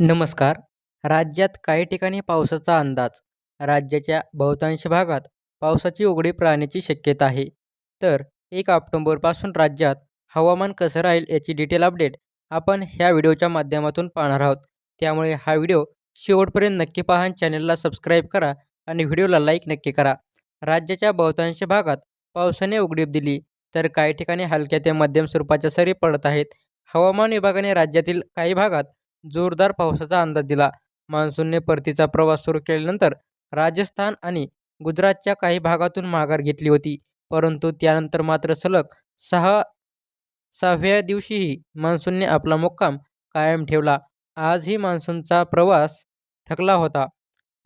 नमस्कार. राज्यात काही ठिकाणी पावसाचा अंदाज. राज्याच्या बहुतांश भागात पावसाची उघडीप राहण्याची शक्यता आहे. तर एक ऑक्टोंबरपासून राज्यात हवामान कसं राहील याची डिटेल अपडेट आपण ह्या व्हिडिओच्या माध्यमातून पाहणार आहोत. त्यामुळे हा व्हिडिओ शेवटपर्यंत नक्की पहा चॅनलला सबस्क्राईब करा आणि व्हिडिओला लाईक नक्की करा. राज्याच्या बहुतांश भागात पावसाने उघडीप दिली. तर काही ठिकाणी हलक्या ते मध्यम स्वरूपाच्या सरी पडत आहेत. हवामान विभागाने राज्यातील काही भागात जोरदार पावसाचा अंदाज दिला. मान्सूनने परतीचा प्रवास सुरू केल्यानंतर राजस्थान आणि गुजरातच्या काही भागातून माघार घेतली होती. परंतु त्यानंतर मात्र सलग सहा सहाव्या दिवशीही मान्सूनने आपला मुक्काम कायम ठेवला. आजही मान्सूनचा प्रवास थकला होता.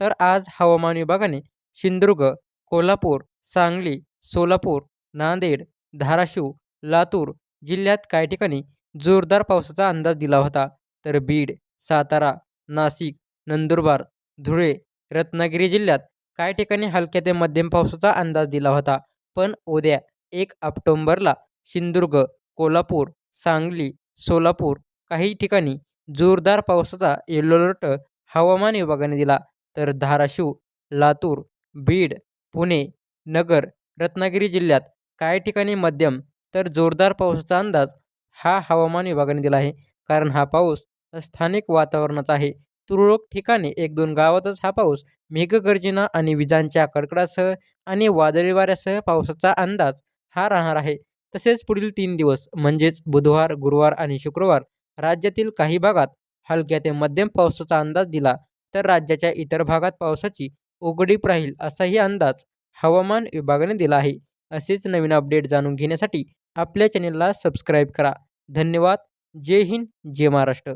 तर आज हवामान विभागाने सिंधुदुर्ग कोल्हापूर सांगली सोलापूर नांदेड धाराशिव लातूर जिल्ह्यात काही ठिकाणी जोरदार पावसाचा अंदाज दिला होता. तर बीड सातारा नाशिक नंदुरबार धुळे रत्नागिरी जिल्ह्यात काही ठिकाणी हलक्या ते मध्यम पावसाचा अंदाज दिला होता. पण उद्या एक ऑक्टोंबरला सिंधुदुर्ग कोल्हापूर सांगली सोलापूर काही ठिकाणी जोरदार पावसाचा येलो अलर्ट हवामान विभागाने दिला. तर धाराशिव लातूर बीड पुणे नगर रत्नागिरी जिल्ह्यात काही ठिकाणी मध्यम तर जोरदार पावसाचा अंदाज हा हवामान विभागाने दिला आहे. कारण हा पाऊस स्थानिक वातावरणाचा आहे. तुरळक ठिकाणी एक दोन गावातच हा पाऊस मेघगर्जना आणि विजांच्या कडकडासह आणि वादळी वाऱ्यासह पावसाचा अंदाज हा राहणार आहे. तसेच पुढील तीन दिवस म्हणजेच बुधवार गुरुवार आणि शुक्रवार राज्यातील काही भागात हलक्या ते मध्यम पावसाचा अंदाज दिला तर राज्याच्या इतर भागात पावसाची उघडीप राहील असाही अंदाज हवामान विभागाने दिला आहे. असेच नवीन अपडेट जाणून घेण्यासाठी आपल्या चॅनेलला सबस्क्राईब करा. धन्यवाद. जय हिंद. जय महाराष्ट्र.